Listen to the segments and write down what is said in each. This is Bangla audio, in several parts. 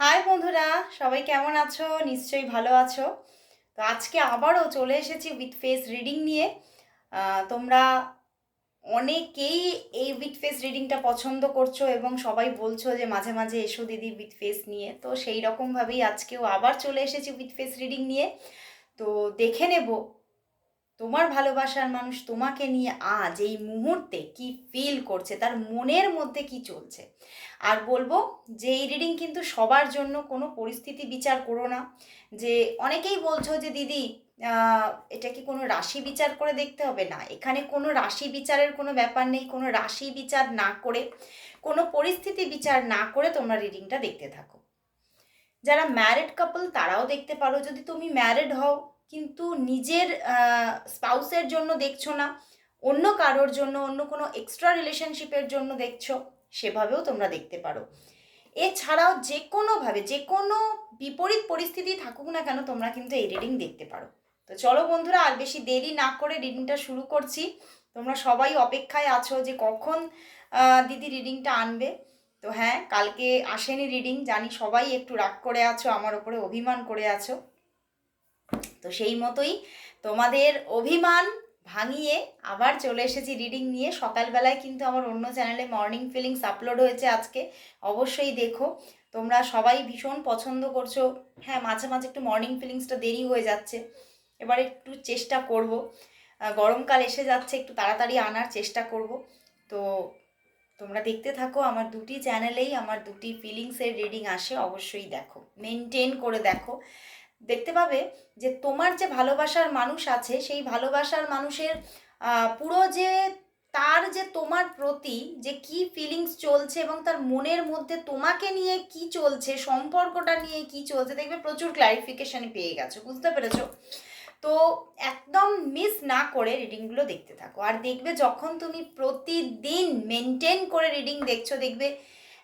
হাই বন্ধুরা, সবাই কেমন আছো? নিশ্চয়ই ভালো আছো। তো আজকে আবারও চলে এসেছি উইথ ফেস রিডিং নিয়ে। তোমরা অনেকেই এই উইথ ফেস রিডিংটা পছন্দ করছ এবং সবাই বলছো যে মাঝে মাঝে এসো দিদি উইথ ফেস নিয়ে। তো সেই রকমভাবেই আজকেও আবার চলে এসেছি উইথ ফেস রিডিং নিয়ে। তো দেখে নেব তোমার ভালোবাসার মানুষ তোমাকে নিয়ে আজ এই মুহূর্তে কি ফিল করছে? তার মনের মধ্যে কি চলছে? আর বলব যে এই রিডিং কিন্তু সবার জন্য কোনো পরিস্থিতি বিচার করো না। যে অনেকেই বলছো যে, দিদি এটা কি কোনো রাশি বিচার করে দেখতে হবে? না, এখানে কোনো রাশি বিচারের কোনো ব্যাপার নেই। কোনো রাশি বিচার না করে, কোনো পরিস্থিতি বিচার না করে তোমরা রিডিংটা দেখতে থাকো। যারা ম্যারিড কাপল তারাও দেখতে পারো। যদি তুমি ম্যারিড হও কিন্তু নিজের স্পাউসের জন্য দেখছ না, অন্য কারোর জন্য, অন্য কোনো এক্সট্রা রিলেশনশিপের জন্য দেখছ, সেভাবেও তোমরা দেখতে পারো। এছাড়াও যে কোনোভাবে যে কোনো বিপরীত পরিস্থিতি থাকুক না কেন, তোমরা কিন্তু এই রিডিং দেখতে পারো। তো চলো বন্ধুরা, আর বেশি দেরি না করে রিডিংটা শুরু করছি। তোমরা সবাই অপেক্ষায় আছো যে কখন দিদি রিডিংটা আনবে। তো হ্যাঁ কালকে আসেনি রিডিং জানি সবাই একটু রাগ করে আছো, আমার ওপরে অভিমান করে আছো। তো সেই মতোই তোমাদের অভিমান ভাঙিয়ে আবার চলে এসেছি রিডিং নিয়ে। সকালবেলায় কিন্তু আমার অন্য চ্যানেলে মর্নিং ফিলিংস আপলোড হয়েছে আজকে। অবশ্যই দেখো। তোমরা সবাই ভীষণ পছন্দ করছ। হ্যাঁ মাঝে মাঝে একটু মর্নিং ফিলিংসটা দেরি হয়ে যাচ্ছে। এবার একটু চেষ্টা করব। গরমকাল এসে যাচ্ছে, একটু তাড়াতাড়ি আনার চেষ্টা করব। তো তোমরা দেখতে থাকো, আমার দুটি চ্যানেলেই আমার দুটি ফিলিংসের রিডিং আসে, অবশ্যই দেখো। মেনটেন করে দেখো। দেখতে পাবে যে তোমার যে ভালোবাসার মানুষ আছে, সেই ভালোবাসার মানুষের পুরো যে তার যে তোমার প্রতি যে কি ফিলিংস চলছে এবং তার মনের মধ্যে তোমাকে নিয়ে কি চলছে, সম্পর্কটা নিয়ে কি চলছে, দেখবে প্রচুর ক্লারিফিকেশন পেয়ে গেছো, বুঝতে পেরেছ? তো একদম মিস না করে রিডিংগুলো দেখতে থাকো। আর দেখবে যখন তুমি প্রতিদিন মেনটেন করে রিডিং দেখছ, দেখবে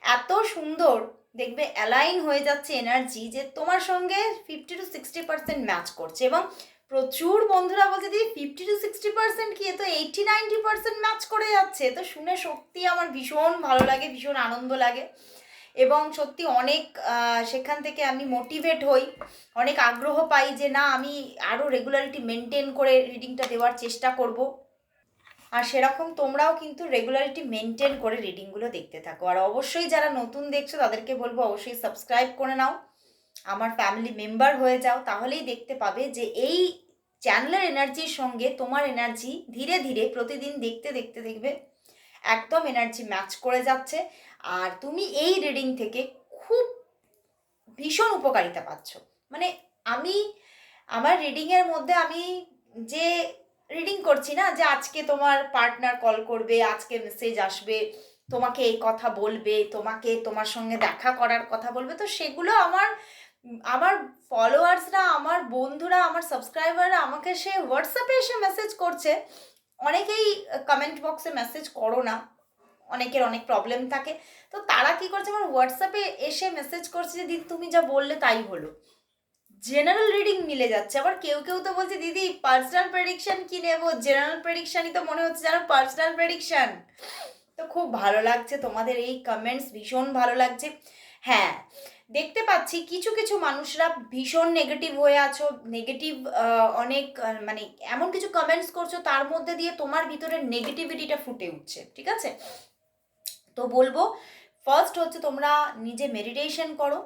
এত সুন্দর দেখবে অ্যালাইন হয়ে যাচ্ছে এনার্জি যে তোমার সঙ্গে fifty to sixty percent match করছে এবং প্রচুর বন্ধুরা বলছে দিদি ফিফটি টু সিক্সটি পার্সেন্ট কি? তো এইটি নাইনটি পার্সেন্ট ম্যাচ করে যাচ্ছে। তো শুনে সত্যি আমার ভীষণ ভালো লাগে, ভীষণ আনন্দ লাগে। এবং সত্যি অনেক সেখান থেকে আমি মোটিভেট হই। অনেক আগ্রহ পাই যে না, আমি আরও রেগুলারিটি মেনটেন করে রিডিংটা দেওয়ার চেষ্টা করব। আর সেরকম তোমরাও কিন্তু রেগুলারিটি মেনটেন করে রিডিংগুলো দেখতে থাকো। আর অবশ্যই যারা নতুন দেখছ, তাদেরকে বলব অবশ্যই সাবস্ক্রাইব করে নাও। আমার ফ্যামিলি মেম্বার হয়ে যাও, তাহলেই দেখতে পাবে যে এই চ্যানেলের এনার্জির সঙ্গে তোমার এনার্জি ধীরে ধীরে প্রতিদিন দেখতে দেখতে দেখবে, একদম এনার্জি ম্যাচ করে যাচ্ছে। আর তুমি এই রিডিং থেকে খুব ভীষণ উপকারিতা পাচ্ছ। মানে আমি, আমার রিডিংয়ের মধ্যে আমি যে রিডিং করছি না যে আজকে তোমার পার্টনার কল করবে, আজকে মেসেজ আসবে, তোমাকে এই কথা বলবে, তোমাকে তোমার সঙ্গে দেখা করার কথা বলবে। তো সেগুলো আমার আমার ফলোয়ার্সরা আমার বন্ধুরা, আমার সাবস্ক্রাইবাররা আমাকে সে হোয়াটসঅ্যাপে এসে মেসেজ করছে। অনেকেই কমেন্ট বক্সে মেসেজ করো না, অনেকের অনেক প্রবলেম থাকে। তো তারা কি করছে, আমার হোয়াটসঅ্যাপে এসে মেসেজ করছে যে দিদি তুমি যা বললে তাই হলো। জেনারেল রিডিং মিলে যাচ্ছে। আবার কেউ কেউ তো বলছে, দিদি পার্সোনাল প্রেডিকশন কি নেব? জেনারেল প্রেডিকশনই তো মনে হচ্ছে যেন পার্সোনাল প্রেডিকশন তো খুব ভালো লাগছে তোমাদের এই কমেন্টস ভীষণ ভালো লাগছে। হ্যাঁ দেখতে পাচ্ছি কিছু কিছু মানুষরা ভীষণ নেগেটিভ হয়ে আছো নেগেটিভ অনেক মানে এমন কিছু কমেন্টস করছ, তার মধ্যে দিয়ে তোমার ভিতরে নেগেটিভিটিটা ফুটে উঠছে, ঠিক আছে? তো বলব ফার্স্ট হচ্ছে তোমরা নিজে মেডিটেশন করো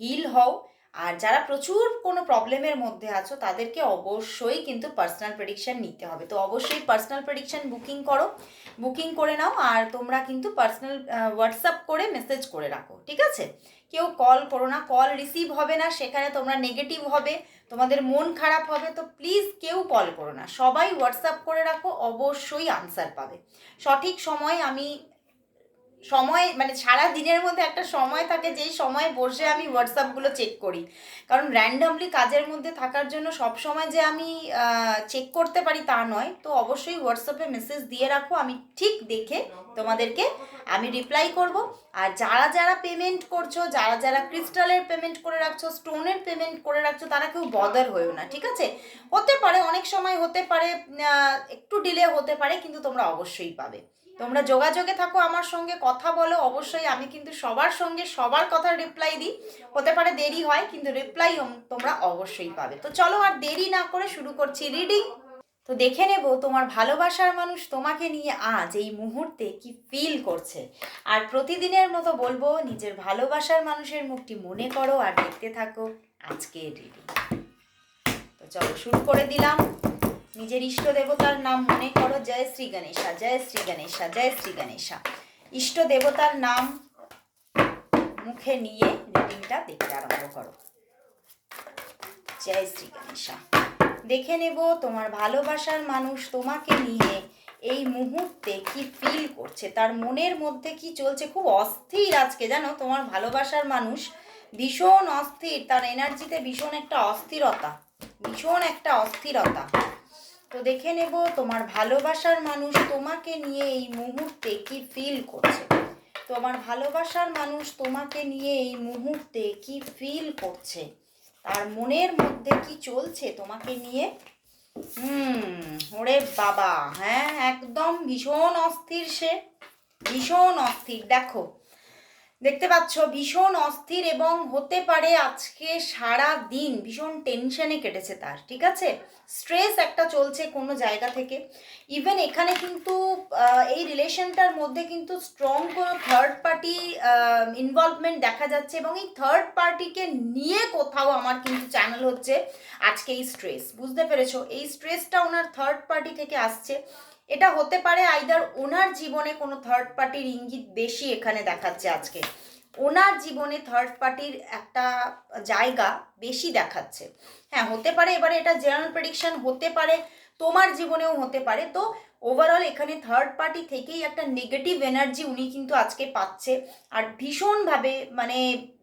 হিল হও আর যারা প্রচুর কোনো প্রবলেমের মধ্যে আছো, তাদেরকে অবশ্যই কিন্তু পার্সোনাল প্রেডিকশন নিতে হবে। তো অবশ্যই পার্সোনাল প্রেডিকশন বুকিং করো। বুকিং করে নাও আর তোমরা কিন্তু পার্সোনাল হোয়াটসঅ্যাপ করে মেসেজ করে রাখো, ঠিক আছে? কেউ কল করো না কল রিসিভ হবে না, সেখানে তোমরা নেগেটিভ হবে, তোমাদের মন খারাপ হবে, তো প্লিজ কেউ কল করো না। সবাই হোয়াটসঅ্যাপ করে রাখো, অবশ্যই আনসার পাবে। সঠিক সময় আমি সময় মানে সারা দিনের মধ্যে একটা সময় থাকে যেই সময় বসে আমি হোয়াটসঅ্যাপগুলো চেক করি। কারণ র্যান্ডামলি কাজের মধ্যে থাকার জন্য সব সময় যে আমি চেক করতে পারি তা নয়। তো অবশ্যই হোয়াটসঅ্যাপে মেসেজ দিয়ে রাখো, আমি ঠিক দেখে তোমাদেরকে আমি রিপ্লাই করব। আর যারা যারা পেমেন্ট করছ, যারা যারা ক্রিস্টালের পেমেন্ট করে রাখছো স্টোনের পেমেন্ট করে রাখছো, তারা কেউ বদার হয়েও না, ঠিক আছে? হতে পারে, অনেক সময় হতে পারে একটু ডিলে হতে পারে, কিন্তু তোমরা অবশ্যই পাবে। তোমরা যোগাযোগে থাকো, আমার সঙ্গে কথা বলো। অবশ্যই আমি কিন্তু সবার সঙ্গে সবার কথা রিপ্লাই দিই। হতে পারে দেরি হয়, কিন্তু রিপ্লাই তোমরা অবশ্যই পাবে। তো চলো আর দেরি না করে শুরু করছি রিডিং তো দেখে নেব তোমার ভালোবাসার মানুষ তোমাকে নিয়ে আজ এই মুহূর্তে কি ফিল করছে। আর প্রতিদিনের মতো বলব, নিজের ভালোবাসার মানুষের মুখটি মনে করো আর দেখতে থাকো আজকের রিডিং তো চলো শুরু করে দিলাম। নিজের ইষ্ট দেবতার নাম মনে করো, জয় শ্রী গণেশা, জয় শ্রী গণেশা, জয় শ্রী গণেশা। ইষ্ট দেবতার নাম মুখে নিয়ে রিডিংটা দেখতে আরম্ভ করো। জয় শ্রী গণেশা। দেখে নেব তোমার ভালোবাসার মানুষ তোমাকে নিয়ে এই মুহূর্তে কি ফিল করছে? তার মনের মধ্যে কি চলছে? খুব অস্থির আজকে, জানো? তোমার ভালোবাসার মানুষ ভীষণ অস্থির, তার এনার্জিতে ভীষণ একটা অস্থিরতা, ভীষণ একটা অস্থিরতা। তো দেখে নেব তোমার ভালোবাসার মানুষ তোমাকে নিয়ে এই মুহূর্তে কি ফিল করছে। তোমার ভালোবাসার মানুষ তোমাকে নিয়ে এই মুহূর্তে কি ফিল করছে। তার মনের মধ্যে কি চলছে তোমাকে নিয়ে? হুম, ওরে বাবা হ্যাঁ একদম ভীষণ অস্থির সে। ভীষণ অস্থির। দেখো দেখতে পাচ্ছ, ভীষণ অস্থির এবং হতে পারে আজকে সারা দিন ভীষণ টেনশনে কেটেছে তার, ঠিক আছে? স্ট্রেস একটা চলছে কোনো জায়গা থেকে। ইভেন এখানে কিন্তু এই রিলেশনটার মধ্যে কিন্তু স্ট্রং কোনো থার্ড পার্টি ইনভলভমেন্ট দেখা যাচ্ছে এবং এই থার্ড পার্টিকে নিয়ে কোথাও আমার কিন্তু চ্যানেল হচ্ছে আজকে এই স্ট্রেস বুঝতে পেরেছ? এই স্ট্রেসটা ওনার থার্ড পার্টি থেকে আসছে। এটা হতে পারে আইদার ওনার জীবনে কোনো থার্ড পার্টির ইঙ্গিত বেশি এখানে দেখাচ্ছে আজকে। ওনার জীবনে থার্ড পার্টির একটা জায়গা বেশি দেখাচ্ছে। হ্যাঁ হতে পারে, এবারে এটা জেনারেল প্রেডিকশন হতে পারে, তোমার জীবনেও হতে পারে। তো ওভারঅল এখানে থার্ড পার্টি থেকেই একটা নেগেটিভ এনার্জি উনি কিন্তু আজকে পাচ্ছে। আর ভীষণভাবে মানে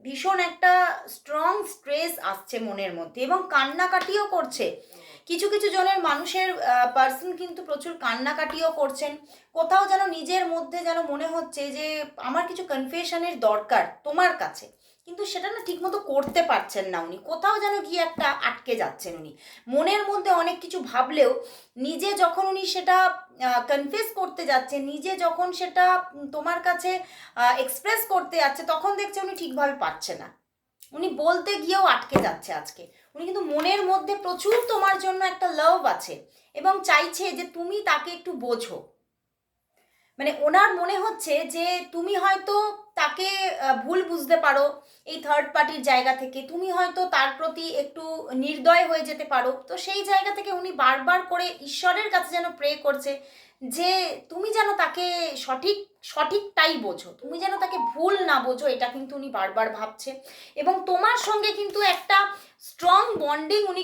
ভীষণ একটা স্ট্রং স্ট্রেস আসছে মনের মধ্যে এবং কান্নাকাটিও করছে। কিছু কিছু জনের মানুষের পার্সন কিন্তু প্রচুর কান্নাকাটিও করছেন। কোথাও যেন নিজের মধ্যে যেন মনে হচ্ছে যে, আমার কিছু কনফেশনের দরকার তোমার কাছে। কিন্তু সেটা না ঠিকমতো করতে পারছেন না উনি। কোথাও যেন গিয়ে একটা আটকে যাচ্ছেন উনি। মনের মধ্যে অনেক কিছু ভাবলেও নিজে যখন উনি সেটা কনফেস করতে যাচ্ছে নিজে যখন সেটা তোমার কাছে এক্সপ্রেস করতে যাচ্ছে, তখন দেখছে উনি ঠিকভাবে পারছে না। উনি বলতে গিয়েও আটকে যাচ্ছে আজকে। উনি কিন্তু মনের মধ্যে প্রচুর তোমার জন্য একটা লাভ আছে এবং চাইছে যে তুমি তাকে একটু বোঝো। মানে ওনার মনে হচ্ছে যে তুমি হয়তো তাকে ভুল বুঝতে পারো এই থার্ড পার্টির জায়গা থেকে। তুমি হয়তো তার প্রতি একটু নির্দয় হয়ে যেতে পারো। তো সেই জায়গা থেকে উনি বারবার করে ঈশ্বরের কাছে যেন প্রে করছে। যে তুমি যেন তাকে সঠিক সঠিকটাই বোঝো। তুমি যেন তাকে ভুল না বোঝো, এটা কিন্তু উনি বারবার ভাবছে। এবং তোমার সঙ্গে কিন্তু একটা স্ট্রং বন্ডিং উনি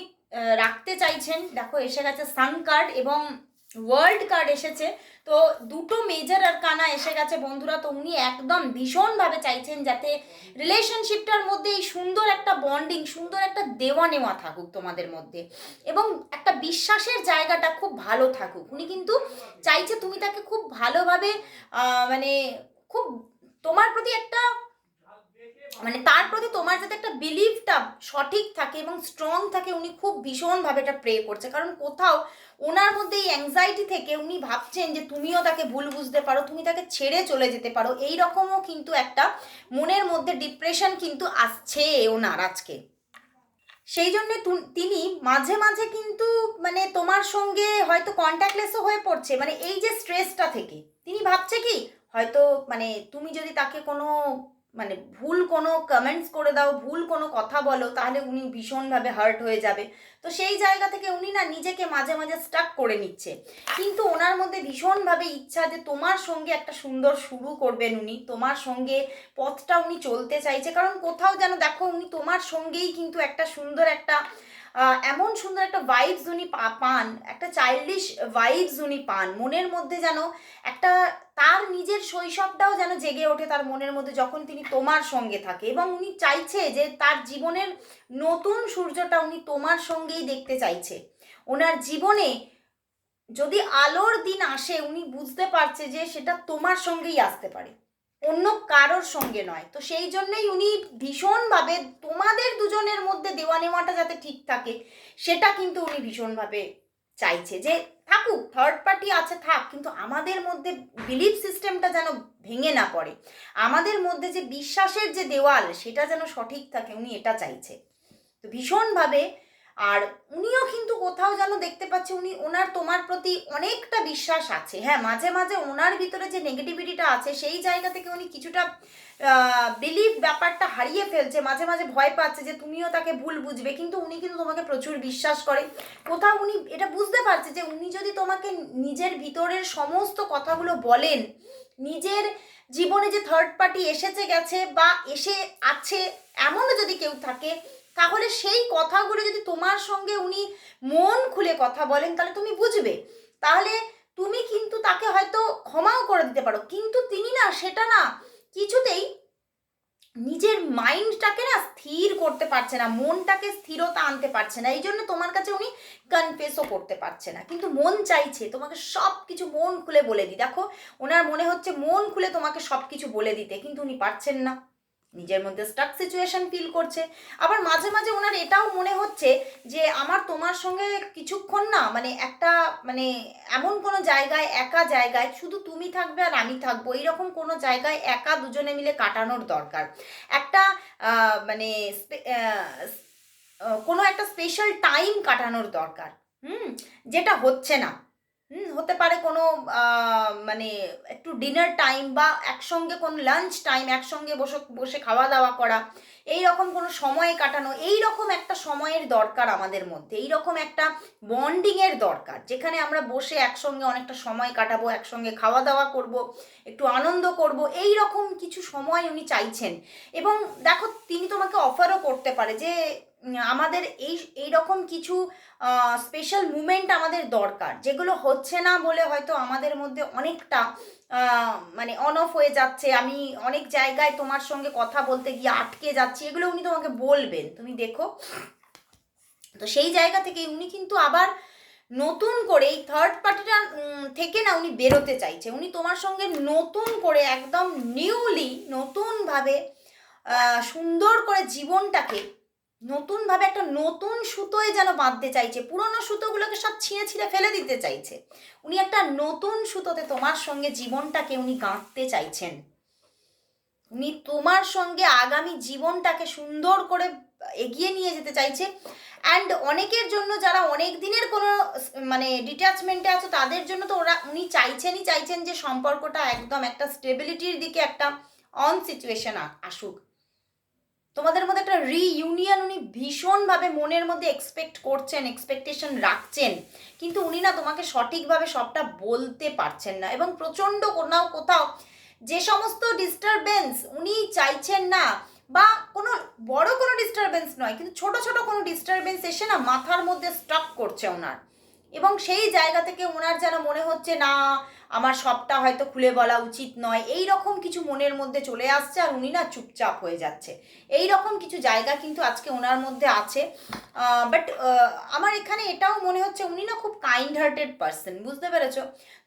রাখতে চাইছেন। দেখো, এসে গেছে সান কার্ড এবং ওয়ার্ল্ড কার্ড এসেছে। তো দুটো মেজর আর কানা এসে গেছে বন্ধুরা। তো উনি একদম ভীষণভাবে চাইছেন যাতে রিলেশনশিপটার মধ্যে এই সুন্দর একটা বন্ডিং সুন্দর একটা দেওয়া নেওয়া থাকুক তোমাদের মধ্যে। এবং একটা বিশ্বাসের জায়গাটা খুব ভালো থাকুক। উনি কিন্তু চাইছে তুমি তাকে খুব ভালোভাবে মানে খুব তোমার প্রতি একটা মানে তার প্রতি তোমার যাতে একটা বিলিভটা সঠিক থাকে এবং স্ট্রং থাকে, উনি খুব ভীষণভাবে এটা প্রে করছে। কারণ কোথাও ওনার মধ্যে এই অ্যাংজাইটি থেকে উনি ভাবছেন যে তুমিও তাকে ভুল বুঝতে পারো, তুমি তাকে ছেড়ে চলে যেতে পারো। এই রকমও কিন্তু একটা মনের মধ্যে ডিপ্রেশন কিন্তু আসছে ওনার আজকে। সেই জন্য তিনি মাঝে মাঝে কিন্তু মানে তোমার সঙ্গে হয়তো কন্ট্যাক্টলেসও হয়ে পড়ছে। মানে এই যে স্ট্রেসটা থেকে, তিনি ভাবছে কি, হয়তো মানে তুমি যদি তাকে কোনো মানে ভুল কোনো কমেন্টস করে দাও, ভুল কোনো কথা বলো, তাহলে উনি ভীষণভাবে হার্ট হয়ে যাবে। তো সেই জায়গা থেকে উনি না নিজেকে মাঝে মাঝে স্টাক করে নিচ্ছে। কিন্তু ওনার মধ্যে ভীষণভাবে ইচ্ছা যে তোমার সঙ্গে একটা সুন্দর শুরু করবেন উনি, তোমার সঙ্গে পথটা উনি চলতে চাইছে। কারণ কোথাও যেন দেখো উনি তোমার সঙ্গেই কিন্তু একটা সুন্দর একটা এমন সুন্দর একটা ভাইবস উনি পান, একটা চাইল্ডিশ ভাইবস উনি পান। মনের মধ্যে যেন একটা তার নিজের শৈশবটাও যেন জেগে ওঠে তার মনের মধ্যে যখন তিনি তোমার সঙ্গে থাকে এবং উনি চাইছে যে তার জীবনের নতুন সূর্যটা উনি তোমার সঙ্গেই দেখতে চাইছে। ওনার জীবনে যদি আলোর দিন আসে, উনি বুঝতে পারছে যে সেটা তোমার সঙ্গেই আসতে পারে। অন্য কারোর সঙ্গে নয়। তো সেই জন্যই উনি ভীষণভাবে তোমাদের দুজনের মধ্যে দেওয়া নেওয়াটা যাতে ঠিক থাকে, সেটা কিন্তু উনি ভীষণভাবে চাইছে যে থাকুক থার্ড পার্টি আছে, থাক, কিন্তু আমাদের মধ্যে বিলিফ সিস্টেমটা যেন ভেঙে না পড়ে। আমাদের মধ্যে যে বিশ্বাসের যে দেওয়াল, সেটা যেন সঠিক থাকে, উনি এটা চাইছে। তো ভীষণভাবে আর উনিও কিন্তু কোথাও যেন দেখতে পাচ্ছে উনি ওনার তোমার প্রতি অনেকটা বিশ্বাস আছে। হ্যাঁ মাঝে মাঝে ওনার ভিতরে যে নেগেটিভিটিটা আছে, সেই জায়গা থেকে উনি কিছুটা বিলিভ ব্যাপারটা হারিয়ে ফেলছে। মাঝে মাঝে ভয় পাচ্ছে যে তুমিও তাকে ভুল বুঝবে, কিন্তু উনি কিন্তু তোমাকে প্রচুর বিশ্বাস করে কোথাও উনি এটা বুঝতে পারছে যে উনি যদি তোমাকে নিজের ভিতরের সমস্ত কথাগুলো বলেন, নিজের জীবনে যে থার্ড পার্টি এসেছে, গেছে বা এসে আছে, এমনও যদি কেউ থাকে তাহলে সেই কথাগুলো যদি তোমার সঙ্গে উনি মন খুলে কথা বলেন, তাহলে তুমি বুঝবে। তাহলে তুমি কিন্তু তাকে হয়তো ক্ষমাও করে দিতে পারো। কিন্তু তিনি না, সেটা না, কিছুতেই নিজের মাইন্ডটাকে না স্থির করতে পারছে না, মনটাকে স্থিরতা আনতে পারছে না। এই জন্য তোমার কাছে উনি কনফেসও করতে পারছে না। কিন্তু মন চাইছে, তোমাকে সব কিছু মন খুলে বলে দিই দেখো, ওনার মনে হচ্ছে মন খুলে তোমাকে সব কিছু বলে দিতে, কিন্তু উনি পারছেন না। নিজের মধ্যে স্টাক সিচুয়েশন ফিল করছে। আবার মাঝে মাঝে ওনার এটাও মনে হচ্ছে যে আমার তোমার সঙ্গে কিছুক্ষণ না মানে একটা মানে এমন কোনো জায়গায়, একা জায়গায় শুধু তুমি থাকবে আর আমি থাকব, এইরকম কোনো জায়গায় একা দুজনে মিলে কাটানোর দরকার। একটা মানে কোনো একটা স্পেশাল টাইম কাটানোর দরকার। হুম, যেটা হচ্ছে না। হুম, হতে পারে কোনো মানে একটু ডিনার টাইম বা একসঙ্গে কোনো লাঞ্চ টাইম একসঙ্গে বসে বসে খাওয়া দাওয়া করা এই রকম কোনো সময় কাটানো এই রকম একটা সময়ের দরকার আমাদের মধ্যে এই রকম একটা বন্ডিংয়ের দরকার, যেখানে আমরা বসে একসঙ্গে অনেকটা সময় কাটাবো, একসঙ্গে খাওয়া দাওয়া করব, একটু আনন্দ করব এই রকম কিছু সময় উনি চাইছেন। এবং দেখো, তিনি তোমাকে অফারও করতে পারে যে আমাদের এই এই রকম কিছু স্পেশাল মুমেন্ট আমাদের দরকার। যেগুলো হচ্ছে না বলে হয়তো আমাদের মধ্যে অনেকটা মানে অন অফ হয়ে যাচ্ছে। আমি অনেক জায়গায় তোমার সঙ্গে কথা বলতে গিয়ে আটকে যাচ্ছি। এগুলো উনি তোমাকে বলবেন। তুমি দেখো। তো সেই জায়গা থেকে উনি কিন্তু আবার নতুন করে এই থার্ড পার্টিটা থেকে না উনি বেরোতে চাইছে। উনি তোমার সঙ্গে নতুন করে একদম নিউলি নতুনভাবে সুন্দর করে জীবনটাকে নতুনভাবে একটা নতুন সুতোয় যেন বাঁধতে চাইছে, পুরনো সুতোগুলোকে সব ছিঁড়ে ছিঁড়ে ফেলে দিতে চাইছে। উনি একটা নতুন সুতোতে তোমার সঙ্গে জীবনটাকে উনি গাঁথতে চাইছেন। উনি তোমার সঙ্গে আগামী জীবনটাকে সুন্দর করে এগিয়ে নিয়ে যেতে চাইছে। অ্যান্ড অনেকের জন্য যারা অনেক দিনের কোনো মানে ডিট্যাচমেন্টে আছে, তাদের জন্য তো ওরা, উনি চাইছেনই চাইছেন যে সম্পর্কটা একদম একটা স্টেবিলিটির দিকে একটা অন সিচুয়েশন আসুক। তোমাদের মধ্যে একটা রিইউনিয়ন উনি ভীষণভাবে মনের মধ্যে এক্সপেক্ট করছেন এক্সপেকটেশন রাখছেন। কিন্তু উনি না তোমাকে সঠিকভাবে সবটা বলতে পারছেন না এবং প্রচণ্ড কোথাও কোথাও যে সমস্ত ডিস্টারবেন্স উনি চাইছেন না বা কোনো বড় কোনো ডিস্টারবেন্স নয়, কিন্তু ছোট ছোট কোনো ডিস্টারবেন্স এসে না মাথার মধ্যে স্টক করছে ওনার। এবং সেই জায়গা থেকে ওনার যেন মনে হচ্ছে, না, আমার সবটা হয়তো খুলে বলা উচিত নয়। এই রকম কিছু মনের মধ্যে চলে আসছে আর উনি না চুপচাপ হয়ে যাচ্ছে। এই রকম কিছু জায়গা কিন্তু আজকে ওনার মধ্যে আছে। বাট আমার এখানে এটাও মনে হচ্ছে উনি না খুব কাইন্ড হার্টেড পার্সন বুঝতে পেরেছ?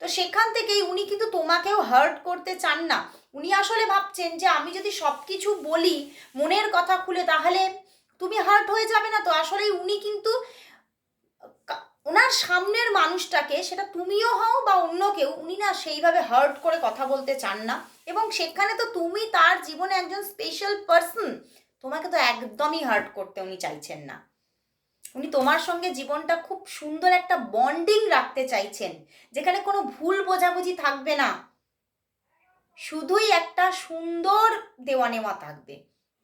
তো সেখান থেকেই উনি কিন্তু তোমাকেও হার্ট করতে চান না। উনি আসলে ভাবছেন যে, আমি যদি সব কিছু বলি, মনের কথা খুলে, তাহলে তুমি হার্ট হয়ে যাবে না। তো আসলেই উনি কিন্তু ওনার সামনের মানুষটাকে সেটা তুমিও হও বা অন্য কেউ, উনি না সেইভাবে হার্ট করে কথা বলতে চান না। এবং সেখানে তো তুমি তার জীবনে একজন স্পেশাল পার্সন তোমাকে তো একদমই হার্ট করতে উনি চাইছেন না। উনি তোমার সঙ্গে জীবনটা খুব সুন্দর একটা বন্ডিং রাখতে চাইছেন, যেখানে কোনো ভুল বোঝাবুঝি থাকবে না। শুধুই একটা সুন্দর দেওয়া নেওয়া থাকবে,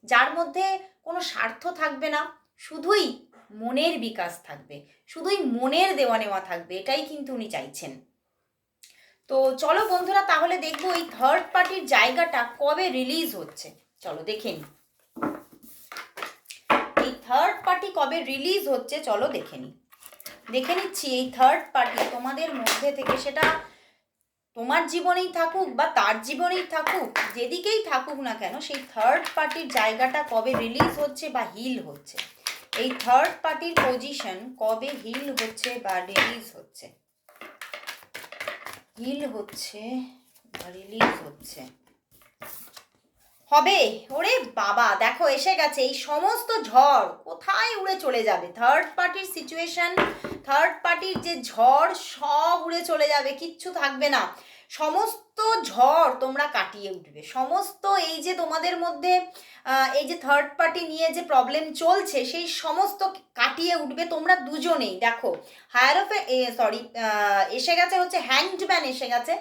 যার মধ্যে কোনো স্বার্থ থাকবে না। শুধুই মনের বিকাশ থাকবে। শুধুই মনের দেওয়া নেওয়া থাকবে, এটাই কিন্তু উনি চাইছেন। তো চলো বন্ধুরা, তাহলে দেখব এই থার্ড পার্টির জায়গাটা কবে রিলিজ হচ্ছে। চলো দেখে নিই। এই থার্ড পার্টি কবে রিলিজ হচ্ছে, চলো দেখে নিই। দেখে নিচ্ছি এই থার্ড পার্টি তোমাদের মধ্যে থেকে সেটা তোমার জীবনেই থাকুক বা তার জীবনেই থাকুক, যেদিকেই থাকুক না কেন, সেই থার্ড পার্টির জায়গাটা কবে রিলিজ হচ্ছে বা হিল হচ্ছে। এই থার্ড পার্টির পজিশন কবে হিল হচ্ছে বা রিলিজ হচ্ছে? হিল হচ্ছে বা রিলিজ হচ্ছে? হবে? ওরে বাবা, দেখো এসে গেছে। এই সমস্ত ঝড় কোথায় উড়ে চলে যাবে? থার্ড পার্টির সিচুয়েশন থার্ড পার্টির যে ঝড় সব উড়ে চলে যাবে, কিচ্ছু থাকবে না। সমস্ত ঝড় তোমরা কাটিয়ে উঠবে। সমস্ত এই যে তোমাদের মধ্যে এই যে থার্ড পার্টি নিয়ে যে প্রবলেম চলছে, সেই সমস্ত কাটিয়ে উঠবে তোমরা দুজনেই। দেখো হায়ার অফ সরি এসে গেছে হচ্ছে হ্যান্ডম্যান এসে গেছে।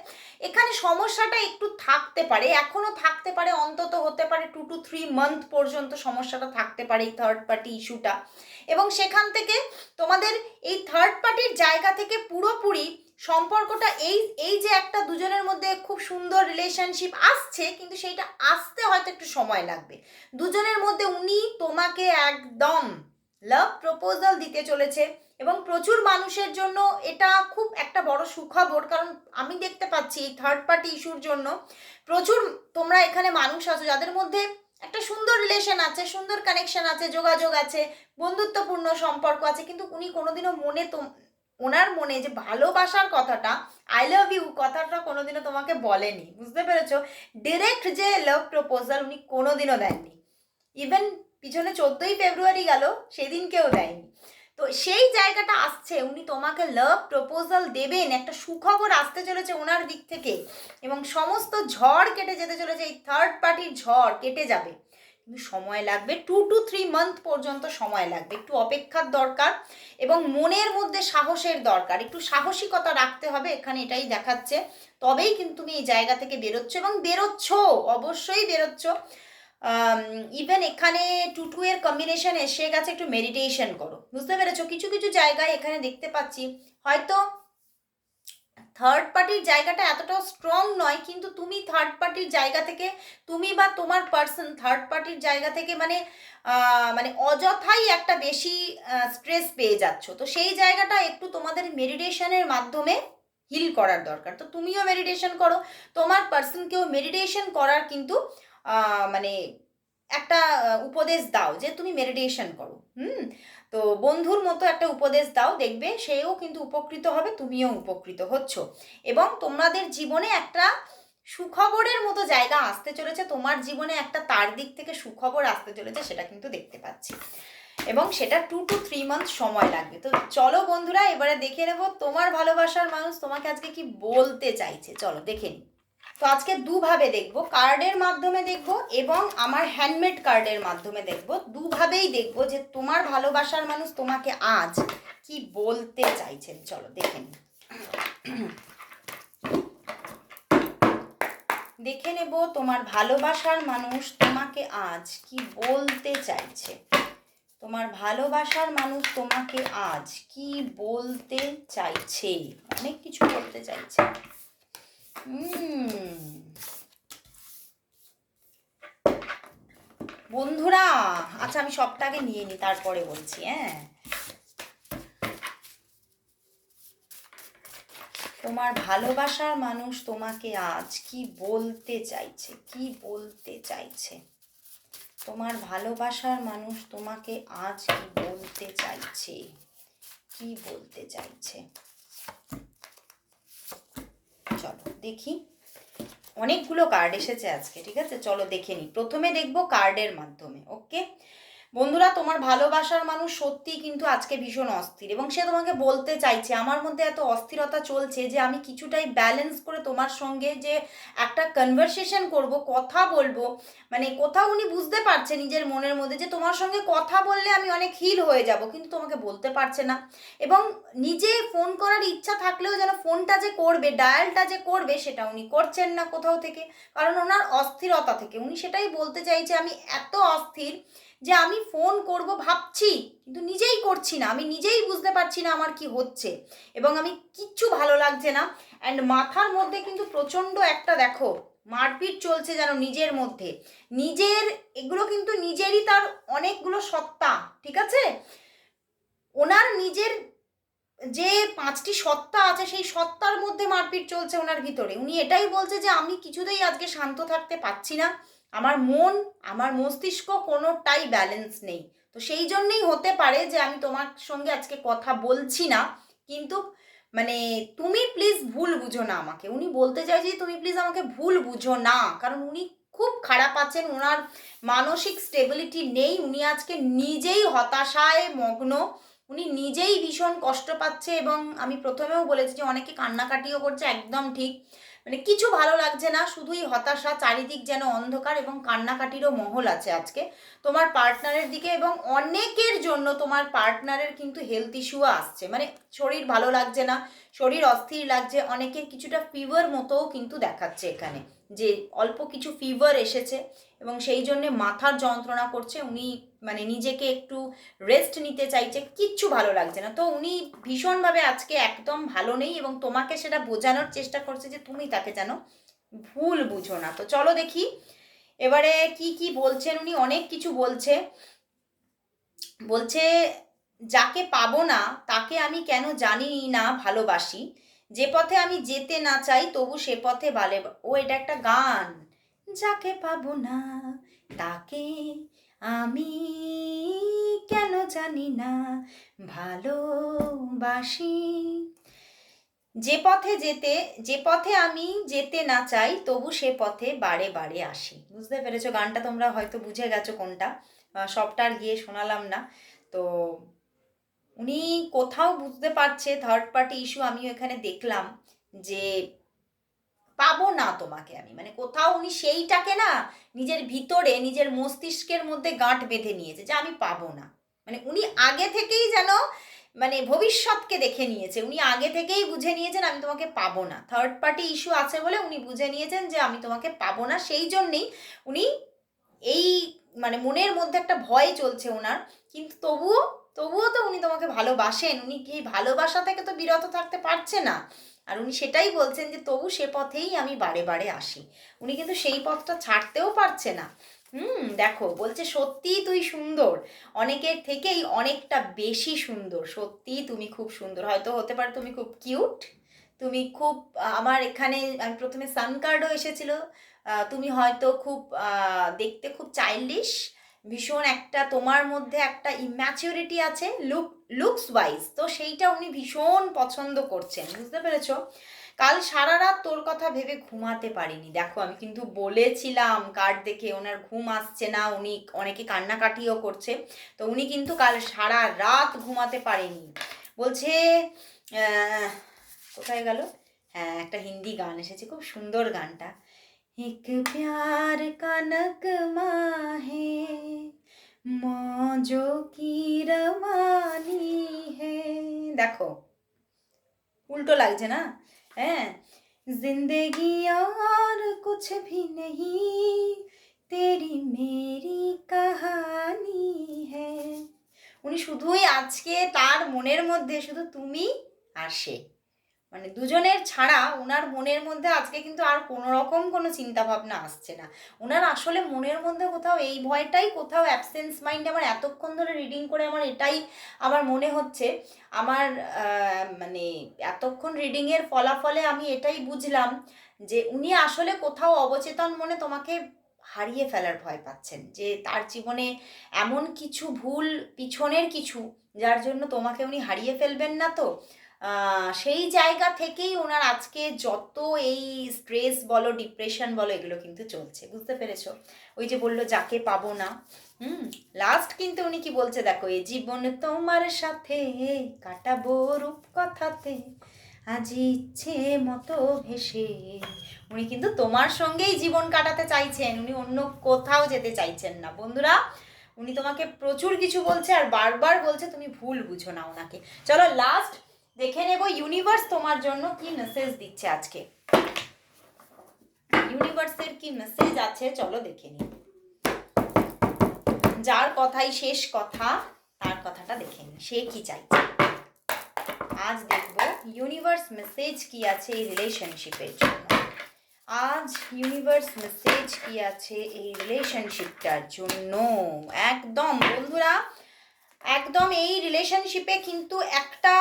এখানে সমস্যাটা একটু থাকতে পারে, এখনও থাকতে পারে, অন্তত হতে পারে টু টু থ্রি মান্থ পর্যন্ত সমস্যাটা থাকতে পারে এই থার্ড পার্টি ইস্যুটা এবং সেখান থেকে তোমাদের এই থার্ড পার্টির জায়গা থেকে পুরোপুরি সম্পর্কটা এই এই যে একটা দুজনের মধ্যে খুব সুন্দর রিলেশনশিপ আসছে, কিন্তু সেইটা আসতে হয়তো একটু সময় লাগবে। দুজনের মধ্যে উনি তোমাকে একদম লাভ প্রপোজাল দিতে চলেছে এবং প্রচুর মানুষের জন্য এটা খুব একটা বড় সুখবর, কারণ আমি দেখতে পাচ্ছি থার্ড পার্টি ইস্যুর জন্য প্রচুর তোমরা এখানে মানুষ আছো যাদের মধ্যে একটা সুন্দর রিলেশন আছে, সুন্দর কানেকশন আছে, যোগাযোগ আছে, বন্ধুত্বপূর্ণ সম্পর্ক আছে, কিন্তু উনি কোনোদিনও মনে তো ওনার মনে যে ভালোবাসার কথাটা আই লাভ ইউ কথাটা কোনোদিনও তোমাকে বলেনি। বুঝতে পেরেছ? ডিরেক্ট যে লাভ প্রপোজাল উনি কোনোদিনও দেননি। ইভেন পিছনে চোদ্দোই ফেব্রুয়ারি গেল, সেদিনকেও দেয়নি। তো সেই জায়গাটা আসছে, উনি তোমাকে লাভ প্রপোজাল দেবেন, একটা সুখবর আসতে চলেছে ওনার দিক থেকে এবং সমস্ত ঝড় কেটে যেতে চলেছে, এই থার্ড পার্টির ঝড় কেটে যাবে। কিন্তু সময় লাগবে। টু টু থ্রি মান্থ পর্যন্ত সময় লাগবে। একটু অপেক্ষার দরকার এবং মনের মধ্যে সাহসের দরকার। একটু সাহসিকতা রাখতে হবে, এখানে এটাই দেখাচ্ছে। তবেই কিন্তু তুমি এই জায়গা থেকে বেরোচ্ছ এবং বেরোচ্ছ, অবশ্যই বেরোচ্ছ। ইভেন এখানে টু টু এর কম্বিনেশন এসে গেছে, একটু মেডিটেশন করো। বুঝতে পেরেছ? কিছু কিছু জায়গায় এখানে দেখতে পাচ্ছি, হয়তো থার্ড পার্টির জায়গাটা এতটাও স্ট্রং নয়, কিন্তু তুমি থার্ড পার্টির জায়গা থেকে, তুমি বা তোমার পার্সন থার্ড পার্টির জায়গা থেকে মানে মানে অযথাই একটা বেশি স্ট্রেস পেয়ে যাচ্ছ। তো সেই জায়গাটা একটু তোমাদের মেডিটেশনের মাধ্যমে হিল করার দরকার। তো তুমিও মেডিটেশন করো। তোমার পার্সনকেও মেডিটেশন করার কিন্তু মানে একটা উপদেশ দাও যে তুমি মেডিটেশন করো। হুম? তো বন্ধুর মতো একটা উপদেশ দাও, দেখবে সেও কিন্তু উপকৃত হবে, তুমিও উপকৃত হচ্ছ। এবং তোমাদের জীবনে একটা সুখবরের মতো জায়গা আসতে চলেছে, তোমার জীবনে একটা তার দিক থেকে সুখবর আসতে চলেছে, সেটা কিন্তু দেখতে পাচ্ছি। এবং সেটা টু টু থ্রি মান্থ সময় লাগবে। তো চলো বন্ধুরা, এবারে দেখে নেব তোমার ভালোবাসার মানুষ তোমাকে আজকে কি বলতে চাইছে। চলো দেখে নিই। তো আজকে দুভাবে দেখব। কার্ডের মাধ্যমে দেখব এবং আমার হ্যান্ডমেড কার্ডের মাধ্যমে দেখব। দুভাবেই দেখব যে তোমার ভালোবাসার মানুষ তোমাকে আজ কি বলতে চাইছেন। চলো, দেখে নিই। দেখে নেব তোমার ভালোবাসার মানুষ তোমাকে আজ কি বলতে চাইছে। তোমার ভালোবাসার মানুষ তোমাকে আজ কি বলতে চাইছে। অনেক কিছু বলতে চাইছে। বন্ধুরা আচ্ছা আমি সবটাকে নিয়ে নিই তারপরে বলছি হ্যাঁ। তোমার ভালোবাসার মানুষ তোমাকে আজ কি বলতে চাইছে? কি বলতে চাইছে? তোমার ভালোবাসার মানুষ তোমাকে আজ কি বলতে চাইছে? কি বলতে চাইছে? চলো, দেখি। অনেকগুলো কার্ড এসেছে আজকে, ঠিক আছে? চলো দেখে নিই প্রথমে দেখব কার্ডের মাধ্যমে ওকে বন্ধুরা, তোমার ভালোবাসার মানুষ সত্যি কিন্তু আজকে ভীষণ অস্থির এবং সে তোমাকে বলতে চাইছে, আমার মধ্যে এত অস্থিরতা চলছে যে আমি কিছুটাই ব্যালেন্স করে তোমার সঙ্গে যে একটা কনভারসেশন করব, কথা বলব মানে কোথাও উনি বুঝতে পারছে নিজের মনের মধ্যে যে তোমার সঙ্গে কথা বললে আমি অনেক হিল হয়ে যাব, কিন্তু তোমাকে বলতে পারছে না এবং নিজে ফোন করার ইচ্ছা থাকলেও যেন ফোনটা যে করবে ডায়ালটা যে করবে, সেটা উনি করছেন না কোথাও থেকে, কারণ ওনার অস্থিরতা থেকে। উনি সেটাই বলতে চাইছে, আমি এত অস্থির যে আমি ফোন করব ভাবছি, কিন্তু নিজেই করছি না। আমি নিজেই বুঝতে পারছি না আমার কি হচ্ছে। এবং আমি কিচ্ছু ভালো লাগছে না। অ্যান্ড মাথার মধ্যে কিন্তু প্রচণ্ড একটা দেখো, মারপিট চলছে যেন নিজের মধ্যে। নিজের, এগুলো কিন্তু নিজেরই তার অনেকগুলো সত্তা, ঠিক আছে? ওনার নিজের যে পাঁচটি সত্তা আছে, সেই সত্তার মধ্যে মারপিট চলছে ওনার ভিতরে। উনি এটাই বলছে যে আমি কিছুতেই আজকে শান্ত থাকতে পারছি না। আমার মন, আমার মস্তিষ্ক কোনোটাই ব্যালেন্স নেই। তো সেই জন্যেই হতে পারে যে আমি তোমার সঙ্গে আজকে কথা বলছি না, কিন্তু মানে তুমি প্লিজ ভুল বুঝো না আমাকে। উনি বলতে চাই যে তুমি প্লিজ আমাকে ভুল বুঝো না, কারণ উনি খুব খারাপ আছেন ওনার মানসিক স্টেবিলিটি নেই, উনি আজকে নিজেই হতাশায় মগ্ন, উনি নিজেই ভীষণ কষ্ট পাচ্ছে এবং আমি প্রথমেও বলেছি যে অনেকে কান্নাকাটিও করছে, একদম ঠিক। মানে কিছু ভালো লাগছে না, শুধুই হতাশা, চারিদিক যেন অন্ধকার এবং কান্নাকাটিরও মহল আছে আজকে। তোমার পার্টনারের দিকে এবং অনেকের জন্য তোমার পার্টনারের কিন্তু হেলথ ইস্যুও আসছে। মানে শরীর ভালো লাগছে না, শরীর অস্থির লাগছে অনেকের কিছুটা ফিভার মতোও কিন্তু দেখাচ্ছে এখানে। যে অল্প কিছু ফিভার এসেছে এবং সেই জন্যে মাথার যন্ত্রণা করছে, উনি মানে নিজেকে একটু রেস্ট নিতে চাইছে, কিচ্ছু ভালো লাগছে না। তো উনি ভীষণভাবে আজকে একদম ভালো নেই এবং তোমাকে সেটা বোঝানোর চেষ্টা করছে যে তুমি তাকে যেন ভুল বুঝো না। তো চলো দেখি, এবারে কি কি বলছেন উনি? অনেক কিছু বলছে। বলছে, যাকে পাবো না, তাকে আমি কেন জানি না, ভালোবাসি। যে পথে আমি যেতে না চাই, তবু সে পথে বালে ও, এটা একটা গান। যাকে পাবো না, তাকে আমি কেন জানি না ভালোবাসি। যে পথে যেতে, যে পথে আমি যেতে না চাই, তবু সে পথে বারে বারে আসি। বুঝতে পেরেছ? গানটা তোমরা হয়তো বুঝে গেছো কোনটা। সবটা আর গিয়ে শোনালাম না। তো উনি কোথাও বুঝতে পারছে থার্ড পার্টি ইস্যু আমিও এখানে দেখলাম যে পাবো না তোমাকে আমি। মানে কোথাও উনি সেইটাকে না নিজের ভিতরে, নিজের মস্তিষ্কের মধ্যে গাঁট বেঁধে নিয়েছে যে আমি পাবো না। মানে উনি আগে থেকেই যেন মানে ভবিষ্যৎকে দেখে নিয়েছে, উনি আগে থেকেই বুঝে নিয়েছেন আমি তোমাকে পাবো না। থার্ড পার্টি ইস্যু আছে বলে উনি বুঝে নিয়েছেন যে আমি তোমাকে পাবো না, সেই জন্যেই উনি এই মানে মনের মধ্যে একটা ভয় চলছে ওনার। কিন্তু তবুও তবুও তো উনি তোমাকে ভালোবাসেন, উনি কি ভালোবাসা থেকে তো বিরত থাকতে পারছে না। আর উনি সেটাই বলছেন যে, তবু সে পথেই আমি বারে বারে আসি। উনি কিন্তু সেই পথটা ছাড়তেও পারছে না। হুম, দেখো, বলছে, সত্যিই তুই সুন্দর। অনেকের থেকেই অনেকটা বেশি সুন্দর। সত্যিই তুমি খুব সুন্দর। হয়তো হতে পারে তুমি খুব কিউট, তুমি খুব আমার এখানে আমি প্রথমে সান কার্ডও এসেছিল। তুমি হয়তো খুব দেখতে খুব চাইল্ডিশ ভীষণ একটা তোমার মধ্যে একটা ইম্যাচিউরিটি আছে লুক লুকস ওয়াইজ তো সেইটা উনি ভীষণ পছন্দ করছেন বুঝতে পেরেছো কাল সারা রাত তোর কথা ভেবে ঘুমাতে পারিনি দেখো আমি কিন্তু বলেছিলাম কার্ড দেখে ওনার ঘুম আসছে না উনি অনেকে কান্নাকাটিও করছে তো উনি কিন্তু কাল সারা রাত ঘুমাতে পারেনি বলছে আহ, কোথায় গেল হ্যাঁ একটা হিন্দি গান এসেছে খুব সুন্দর গানটা एक प्यार का नगमा দেখো। উল্টো লাগছে না? হ্যাঁ? জিন্দেগি আর কুছ ভি নেহি, তেরি মেরি কাহানি হ্যাঁ। উনি শুধুই আজকে তার মনের মধ্যে শুধু তুমি আর সে। মানে দুজনের ছাড়া ওনার মনের মধ্যে আজকে কিন্তু আর কোনো রকম কোনো চিন্তা ভাবনা আসছে না। ওনার আসলে মনের মধ্যে কোথাও এই ভয়টাই, কোথাও অ্যাবসেন্স মাইন্ড আমার এতক্ষণ ধরে রিডিং করে আমার এটাই আমার মনে হচ্ছে। আমার মানে এতক্ষণ রিডিংয়ের ফলাফলে আমি এটাই বুঝলাম যে উনি আসলে কোথাও অবচেতন মনে তোমাকে হারিয়ে ফেলার ভয় পাচ্ছেন, যে তার জীবনে এমন কিছু ভুল, পিছনের কিছু, যার জন্য তোমাকে উনি হারিয়ে ফেলবেন না তো। সেই জায়গা থেকেই ওনার আজকে যত এই স্ট্রেস বলো ডিপ্রেশন বলো, এগুলো কিন্তু চলছে, বুঝতে পেরেছ? ওই যে বলল, যাকে পাবো না। হুম লাস্ট কিন্তু উনি কি বলছে, দেখো, এ জীবন তোমার সাথে কাটাবো রূপ কথাতে আজ ইচ্ছে মতো ভেসে। উনি কিন্তু তোমার সঙ্গেই জীবন কাটাতে চাইছেন, উনি অন্য কোথাও যেতে চাইছেন না। বন্ধুরা, উনি তোমাকে প্রচুর কিছু বলছে আর বারবার বলছে, তুমি ভুল বুঝো না ওনাকে। চলো লাস্ট দেখে নেব ইউনিভার্স তোমার জন্য কি মেসেজ দিচ্ছে আজকে। ইউনিভার্সের কি মেসেজ আছে, চলো দেখে নিই। যার কথাই শেষ কথা, তার কথাটা দেখে নিই, সে কি চাইছে? আজ দেখব ইউনিভার্স মেসেজ কি আছে এই রিলেশনশিপের জন্য। আজ ইউনিভার্স মেসেজ কি আছে এই রিলেশনশিপটার জন্য? একদম, বন্ধুরা একদম এই রিলেশনশিপে কিন্তু একটা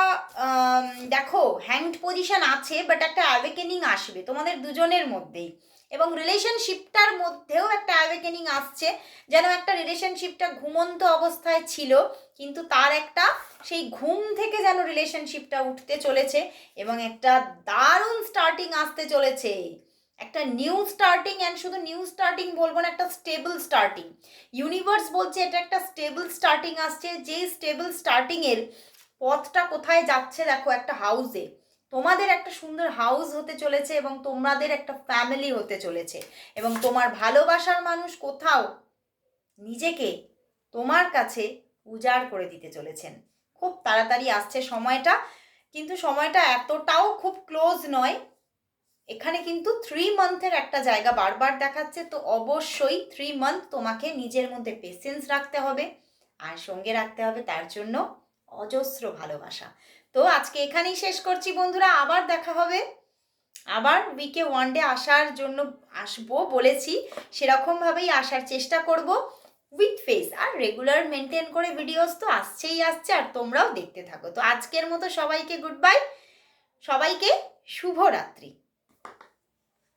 দেখো হ্যাংড পজিশন আছে বাট একটা অ্যাওয়েকেনিং আসবে তোমাদের দুজনের মধ্যেই। এবং রিলেশনশিপটার মধ্যেও একটা অ্যাওয়েকেনিং আসছে, যেন একটা রিলেশনশিপটা ঘুমন্ত অবস্থায় ছিল, কিন্তু তার একটা, সেই ঘুম থেকে যেন রিলেশনশিপটা উঠতে চলেছে, এবং একটা দারুণ স্টার্টিং আসতে চলেছে। একটা নিউ স্টার্টিং অ্যান্ড শুধু নিউ স্টার্টিং বলব না, একটা স্টেবল স্টার্টিং ইউনিভার্স বলছে এটা একটা স্টেবল স্টার্টিং আসছে, যেই স্টেবল স্টার্টিংয়ের পথটা কোথায় যাচ্ছে দেখো একটা হাউসে তোমাদের একটা সুন্দর হাউস হতে চলেছে এবং তোমাদের একটা ফ্যামিলি হতে চলেছে। এবং তোমার ভালোবাসার মানুষ কোথাও নিজেকে তোমার কাছে উজাড় করে দিতে চলেছেন। খুব তাড়াতাড়ি আসছে সময়টা, কিন্তু সময়টা এতটাও খুব ক্লোজ নয় এখানে কিন্তু থ্রি মান্থের একটা জায়গা বারবার দেখাচ্ছে, তো অবশ্যই থ্রি মান্থ তোমাকে নিজের মধ্যে পেশেন্স রাখতে হবে আর সঙ্গে রাখতে হবে তার জন্য অজস্র ভালোবাসা। তো আজকে এখানেই শেষ করছি বন্ধুরা, আবার দেখা হবে। আবার উইকে ওয়ান ডে আসার জন্য আসব বলেছি সেরকমভাবেই আসার চেষ্টা করব উইথ ফেস আর রেগুলার মেনটেন করে ভিডিওস তো আসছেই আসছে, আর তোমরাও দেখতে থাকো। তো আজকের মতো সবাইকে গুড বাই সবাইকে শুভরাত্রি।